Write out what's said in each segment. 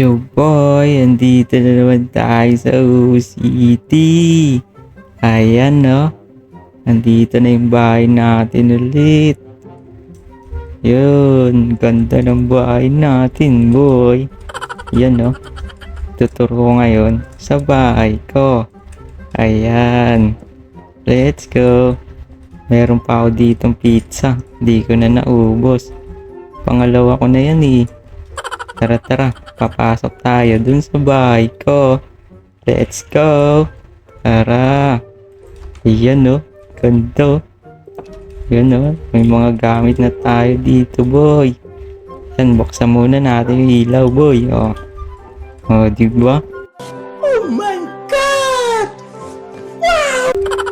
Yo boy, andito na naman tayo sa City. Ayan no. Andito na yung bahay natin ulit. Yun, ganda ng bahay natin boy. Yan no. Tuturo ko ngayon sa bahay ko. Ayan. Let's go. Meron pa ako ditong pizza. Di ko na naubos. Pangalawa ko na yan eh. Tara tara, papasok tayo dun sa bahay ko. Let's go. Tara. Ayan no, ganda. Yan no, may mga gamit na tayo dito boy. Yan, buksan muna natin yung ilaw boy. Oh, oh di ba? Oh my God!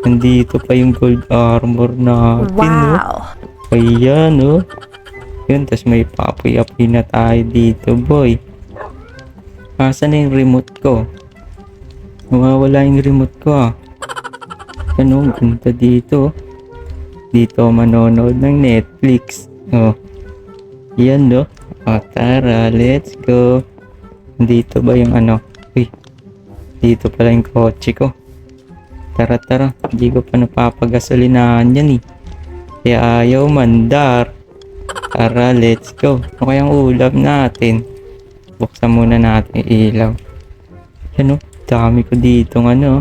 Nandito pa yung gold armor natin no. Wow. Ayan no. Yun, tas may papoy-apoy na tayo dito boy. Asan na yung remote ko? Nawawala yung remote ko ah. Ano, ganda dito. Dito ako manonood ng Netflix. Oh. Yan no. O tara, let's go. Dito ba yung ano? Uy. Dito pala yung kotse ko. Tara tara. Hindi ko pa napapagasolinahan yan eh. Kaya ayaw mandar. Tara, let's go. Ano kayang ulam natin? Buksan muna natin ilaw. Yan oh, dami ko dito ano.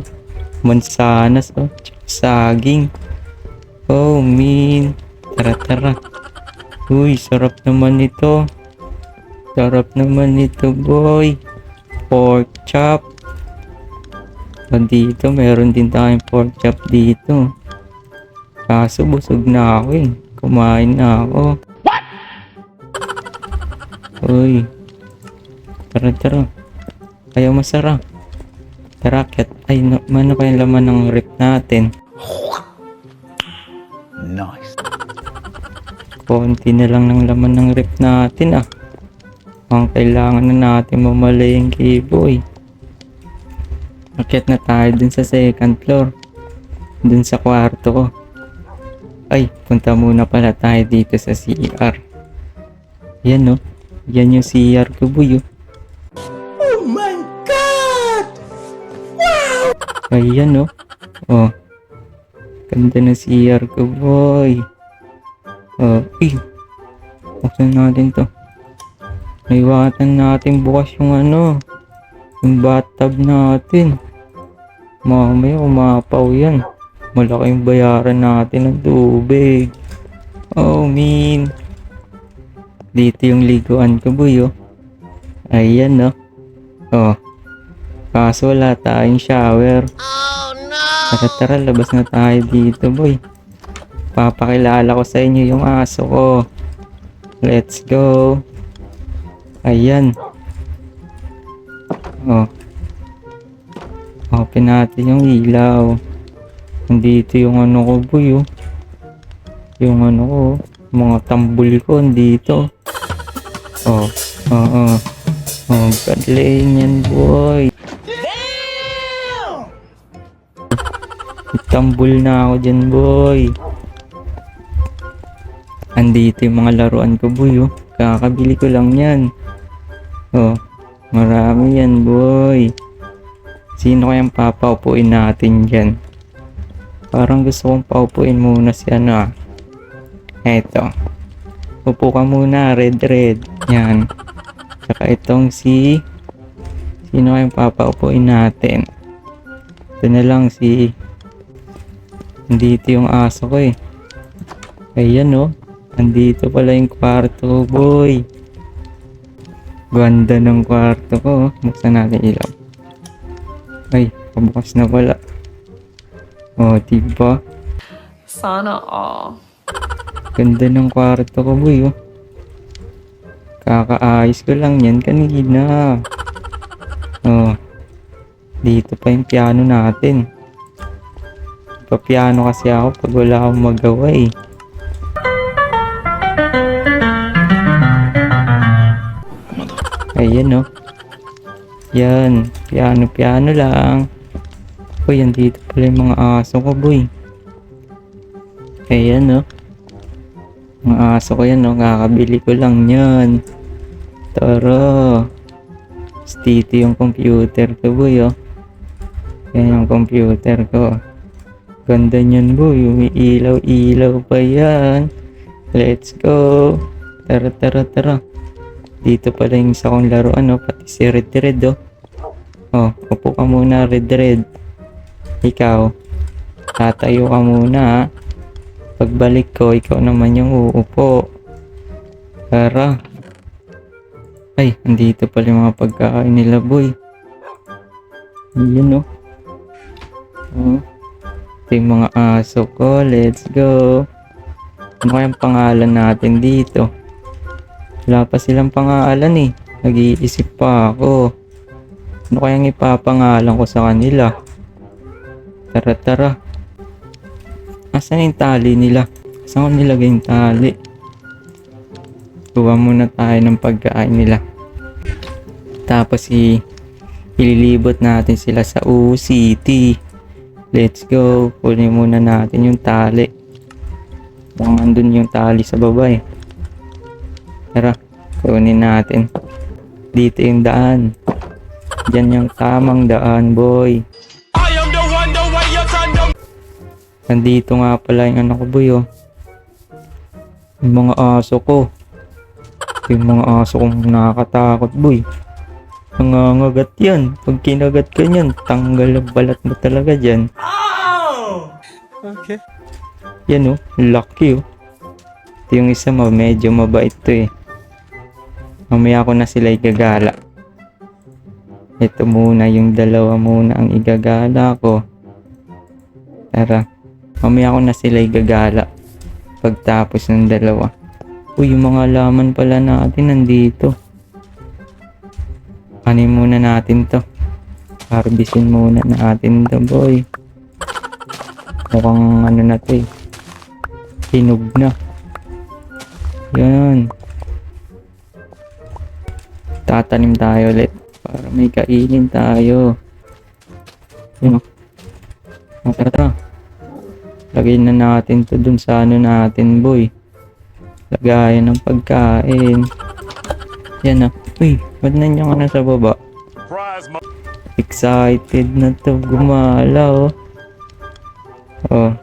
Mansanas oh. Saging. Oh, min. Tara, tara. Uy, sarap naman ito. Sarap naman ito, boy. Pork chop. O dito, meron din tayong pork chop dito. Kaso busog na ako eh. Kumain na ako. Uy. Tara, tara. Ayaw masara. Tara, cat. Ay, na, ano kaya laman ng rip natin? Nice. Konti na lang ng laman ng rip natin ah. Ang kailangan na natin mamalayin kay boy. Akit na tayo dun sa second floor. Dun sa kwarto ko. Ay, punta muna pala tayo dito sa CR. Yan no. Yan yung ko boy oh. Oh my God! Ayan no. Oh. Ganda ng CR ko boy. Oh, eh. Buksan natin to. Naiwatan natin bukas yung ano. Yung bathtub natin. Mamaya umapaw yan. Malaking bayaran natin ng tubig. Oh, min. Dito yung liguan ko, boy, oh. Ayan, no. Oh. Kaso wala tayong shower. Tara, tara, labas na tayo dito, boy. Papakilala ko sa inyo yung aso ko. Let's go. Ayan. Oh. Open natin yung ilaw. Nandito yung ano ko, boy, oh. Yung ano ko, mga tambul ko, nandito. Oh, oo. Oh, galing yan, boy. Tambul na ako dyan, boy. Andito yung mga laruan ko, boy, oh. Kakabili ko lang yan. Oh, marami yan, boy. Sino kayang papaupuin natin dyan? Parang gusto kong paupuin muna si ano, ah. Eto. Upo ka muna, red, red. Yan. Tsaka itong si... Sino kayang papaupuin natin? Ito na lang si... Andito yung aso ko eh. Ayan oh. Andito pala yung kwarto, boy. Ganda ng kwarto ko. oh. Buksan natin ilaw. Ay, pabukas na pala. Oh, diba? Sana all. Ganda ng kwarto ko, boy. Oh. Kakaayos ko lang yan kanina. Oh. Dito pa yung piano natin. Papiano kasi ako pag wala akong magawa eh. Ayan no. Yan. Piano, piano lang. Uy, andito pala yung mga aso ko, boy. Ayan no. Mga aso ko yan no. Kakabili ko lang yan. Tara. Stito yung computer ko, boy, oh. Yan yung computer ko. Ganda niyan, boy. Umiilaw-ilaw pa yan. Let's go. Tara, tara, tara. Dito pala yung isa kong laruan, oh. Pati si Red Red, oh. Oh, upo ka muna, Red Red. Ikaw, tatayo ka muna, ha. Pagbalik ko, ikaw naman yung uupo. Tara. Ay, andito pala yung mga pagkain nila, boy. Yun, oh. Oh. Ito yung mga aso ko. Let's go. Ano kayang pangalan natin dito? Wala pa silang pangalan eh. Nag-iisip pa ako. Ano kayang ipapangalan ko sa kanila? Tara, tara. Asan yung tali nila? Saan ko nilagay yung tali? Kuha muna tayo ng pagkain nila. Tapos i ililibot natin sila sa U-City. Let's go. Kunin muna natin yung tali. Mukhang andun yung tali sa baba eh. Tara, kunin natin. Dito yung daan. Diyan yung tamang daan, boy. Nandito nga pala yung ano ko, boy, oh. Yung mga aso ko. Yung mga aso kong nakakatakot, boy. Nangangagat yan. Pag kinagat ka niyan, tanggal ang balat mo talaga dyan. Okay. Yan oh, lucky oh. Ito yung isa mo, medyo mabait to eh. Mamaya ko na sila igagala. Ito muna, yung dalawa muna ang igagala ko. Tara, mamaya ko na sila igagala. Pagtapos ng dalawa. Uy, yung mga laman pala natin nandito. Kanin muna natin to. Harvestin muna natin to, boy. Mukhang ano na to eh. Hinog na. Yan. Tatanim tayo ulit. Para may kainin tayo. Yan o. Tara, tara. Lagay na natin to dun sa ano natin, boy. Lagayan ng pagkain. Yan o. Uy, ba't nandiyan ka na sa baba? Excited na to gumala oh. Oh.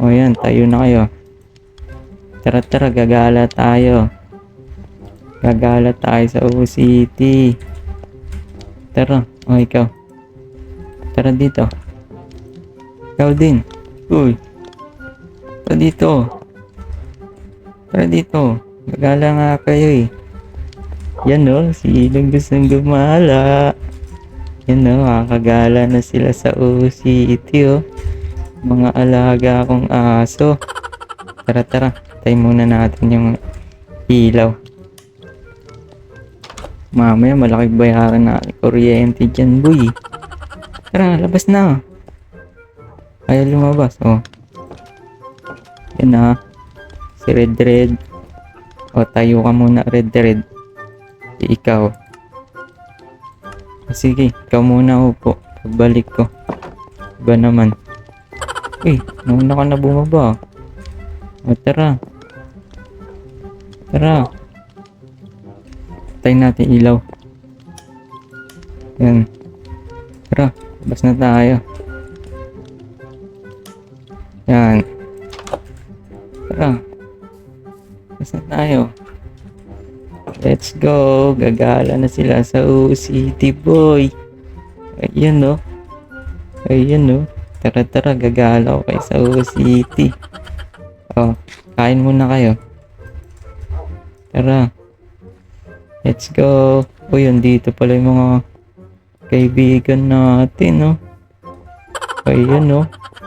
Oh yan, tayo na kayo. Tara tara, gagala tayo. Gagala tayo sa City. Tara, oh ikaw. Tara dito. Ikaw din. Uy. Tara dito. Tara dito. Gagala nga kayo eh. Yan o, si Ilong gustong gumala. Yan o, makakagala na sila sa O City o. Mga alaga akong aso. Tara tara, tayo muna natin yung ilaw. Mamaya malaki bayaran na kuryente dyan boy. Tara, labas na. Ayaw lumabas, oh. Yan na. Si Red Red. O, tayo ka muna, Red Red. Si ikaw. Ah, Sige, ikaw muna upo. Pagbalik ko. Iba naman. Uy, nauna ka na bumaba. O, tara. Tara. Tayo natin ilaw. Yan. Tara, labas na tayo. Yan. Tara. Labas na tayo. Let's go. Gagala na sila sa City boy. Ayan no. Ayan no. Tara tara gagala ko kayo sa City. Oh, kain muna kayo. Tara. Let's go. Uy, dito pala yung mga kaibigan natin, no? Ayan, no?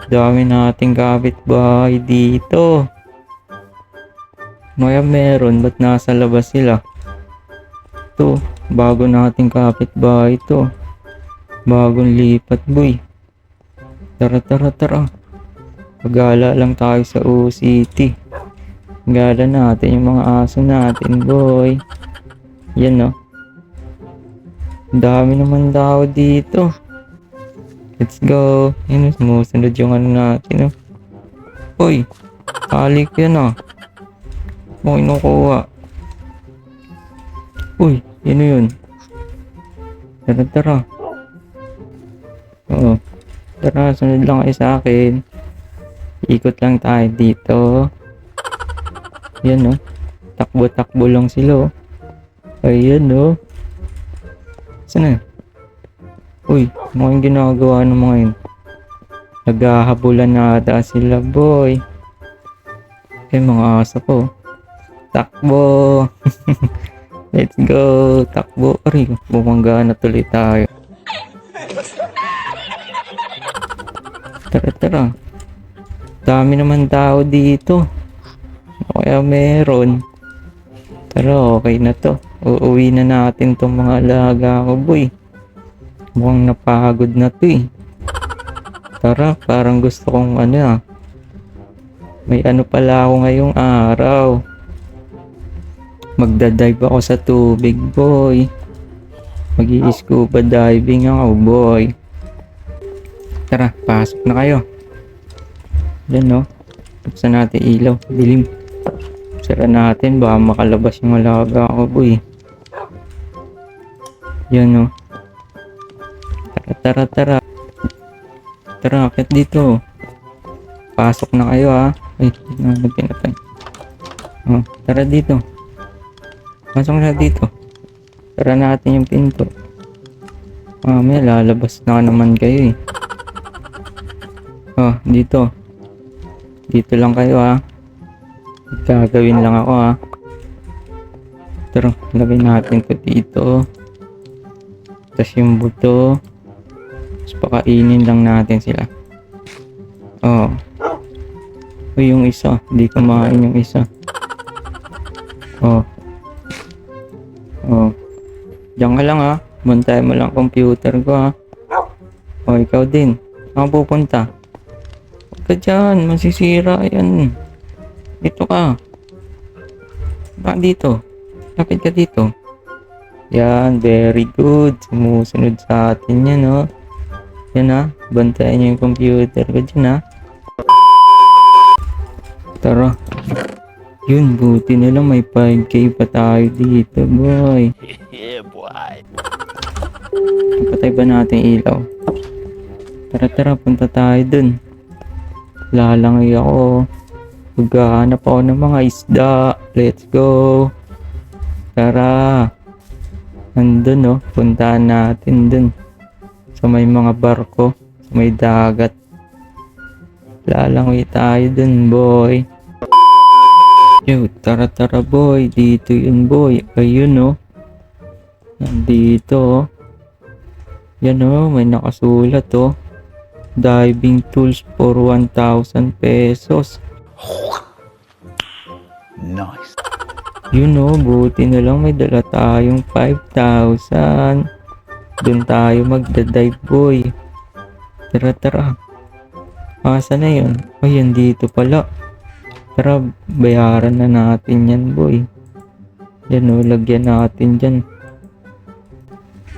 Dami nating kapitbahay dito. Maya meron, ba't nasa labas sila? Ito, bago nating kapitbahay ito. Bagong lipat, boy. Tara, tara, tara. Pagala lang tayo sa City. Gala natin yung mga aso natin, boy. Yan, no? Dami naman tao dito. Let's go. Yan, sumusunod yung ano natin, no? Uy, talik yan, ah. Mo kinukuha. Uy, yun yun. Tara, tara. Oo. Tara, sunod lang kayo sa akin. Ikot lang tayo dito. Yan, oh. Takbo-takbo lang sila, oh. Ayan, oh. Saan na? Uy, mukhang ginagawa ng mga yun. Naghahabulan na ata sila, boy. Eh, mga asa ko. Takbo! Let's go! Takbo! Ari, bumangga na tuloy tayo. Tara, tara. Dami naman tao dito. Ano kaya meron? Pero okay na to. Uuwi na natin tong mga alaga ko, boy. Mukhang napagod na to eh. Tara, parang gusto kong ano ah. May ano pala ako ngayong araw. Magdadive ako sa tubig, boy. mag scuba diving ako, boy. Tara, pasok na kayo. Yan, no? Buksan natin ilaw. Dilim. Sara natin, baka makalabas yung alaga ako, boy. Yan, no? Tara, tara, tara. Akit dito. Pasok na kayo, ha? Ay, ano pinatay? Oh, tara dito. Pasok na dito. Tara natin yung pinto. Mamaya lalabas na naman kayo eh. Oh, dito. Dito lang kayo ha. Gagawin lang ako ha. Tara, lagay natin ko dito. Tapos yung buto. Tapos pakainin lang natin sila. Oh. O yung isa. Hindi kumain yung isa. Oh. Oh. Diyan ka lang ha. Bantay mo lang computer ko ha. O ikaw din. Saan pupunta? Huwag ka dyan. Masisira yan. Dito ka. Baka dito. Lapit ka dito. Yan. Very good. Sumusunod sa atin yan no. Yan ha. Bantayan niyo yung computer ko dyan ha. Tara. Yun, buti na lang may 5k pa tayo dito, boy. Yeah, boy. Patay ba natin ilaw? Tara tara, punta tayo dun. Lalangoy ako. Maghahanap ako ng mga isda. Let's go. Tara. Nandun no, puntahan natin dun. Sa may mga barko. Sa may dagat. Lalangoy tayo dun, boy. Yo, tara tara boy. Dito yun boy. Ayun no. Nandito oh. Yan oh, may nakasulat oh. Diving tools for 1,000 pesos. Nice. Yun oh, buti na lang may dala tayong 5,000. Doon tayo magda-dive boy. Tara tara. Asa na yun? Ayun dito pala. Tara, bayaran na natin yan boy. Yan oh, lagyan natin dyan.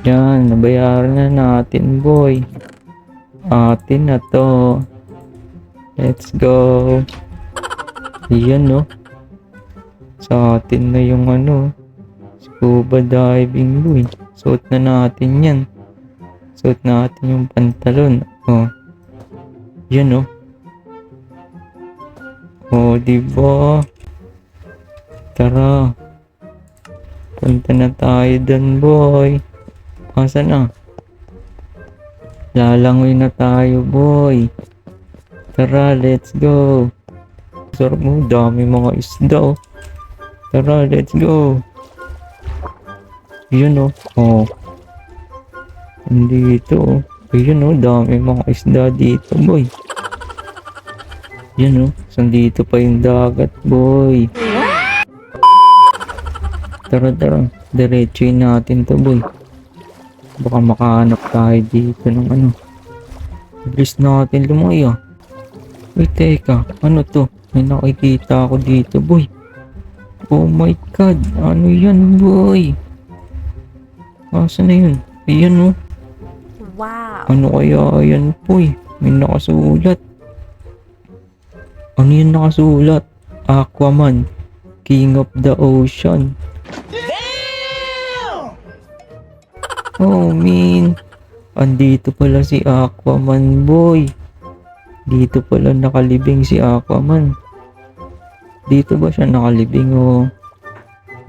Yan, nabayaran na natin boy. Atin na to. Let's go. Yan no. Sa atin na yung ano. Scuba diving boy. Suot na natin yan. Suot natin yung pantalon. Oh. Yan no. Oh, diba? Tara. Punta na tayo dun, boy. Asa na? Lalangoy na tayo, boy. Tara, let's go. Sarap mo, dami mga isda, oh. Tara, let's go. Yun, oh. Oh. Dito, oh. Ayun, oh. Dami mga isda dito, boy. Yan, oh. Sandito pa yung dagat, boy. Tara, tara. Diretsuin natin to, boy. Baka makahanap tayo dito ng ano. Bilis natin lumoy ah. Uy, teka. Ano to? May nakikita ako dito, boy. Oh my god. Ano yan, boy? Asa na yun? Ayan oh. Wow. Ano kaya yan, boy? May nakasulat. Ano yan nakasulat? Aquaman. King of the Ocean. Oh, min. Andito pala si Aquaman, boy. Dito pala nakalibing si Aquaman. Dito ba siya nakalibing o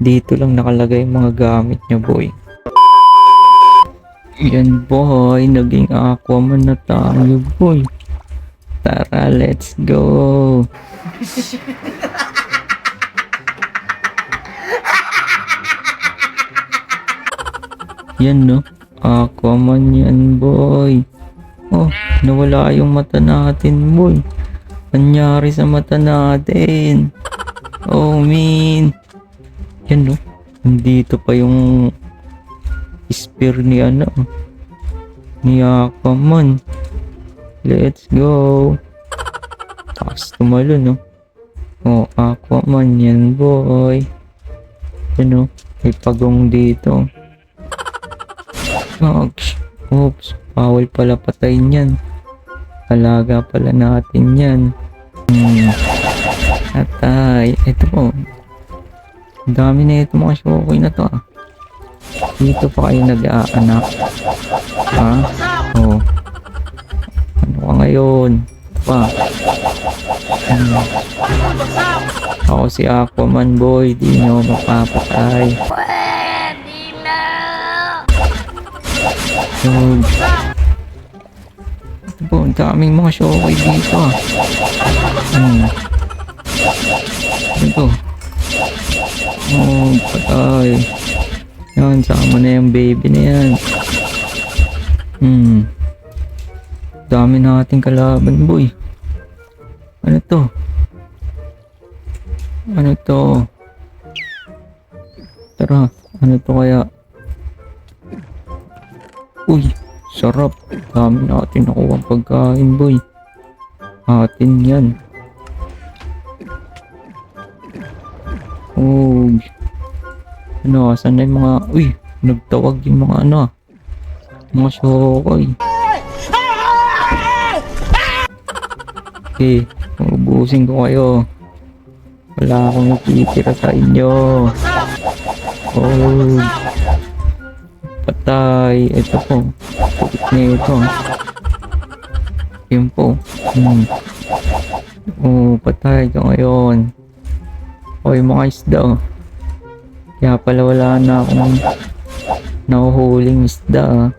dito lang nakalagay yung mga gamit niya, boy? Yan, boy. Naging Aquaman na tayo, boy. Tara, let's go. Yan no. Aquaman yan boy. Oh, nawala yung mata natin boy. Anyari sa mata natin. Oh man. Yan no. Nandito pa yung spear ni ano. Ni Aquaman. Let's go. Taas tumalo no. Oh, Aquaman yan boy. Yan no. May pagong dito. Ouch. Oops. Bawal pala patayin yan. Alaga pala natin yan. Hmm. Atay. Ito po. Dami na ito mga shokoy na to ah. Dito pa kayo nag-aanak. Ha? Oh. Ano ka ngayon? Pa. Hmm. Ako si Aquaman boy. Di nyo mapapatay. Yun. Ito po, ang daming mga shokoy dito ah. Hmm. Ito. Oh, patay. Yan, sama na yung baby na yan. Hmm. Dami nating kalaban, boy. Ano to? Ano to? Tara, ano to kaya? Uy, sarap. Dami natin nakuha pagkain, boy. Atin yan. Oh. Ano, asan na yung mga... Uy, nagtawag yung mga ano. ah. Mga shokoy. Okay, ubusin ko kayo. Wala akong nakitira sa inyo. Oh. Patay. Ito po. Pukit na ito. Yun po. Hmm. Oh, patay ka ngayon. O yung mga isda. oh. Kaya pala wala na akong nahuhuling isda. ah.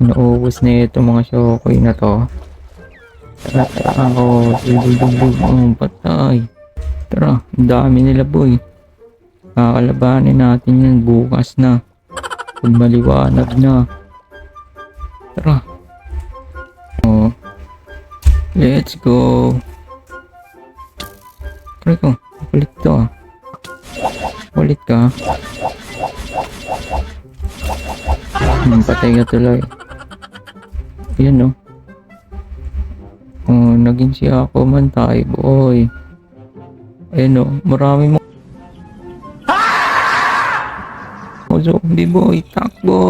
Naubos na ito mga shokoy na to. Tara, tara ako. Dugdugdug. Oh, patay. Tara, dami nila boy. Kakalabanin natin yan bukas na. Pag maliwanag na. Tara. Oh. Let's go. Try ko. Kulit to ah. Kulit ka. Hmm, patay ka tuloy. Ayan no. Oh, naging si ako man tayo boy. Ayan no, marami mo. Oh, zombie boy, takbo!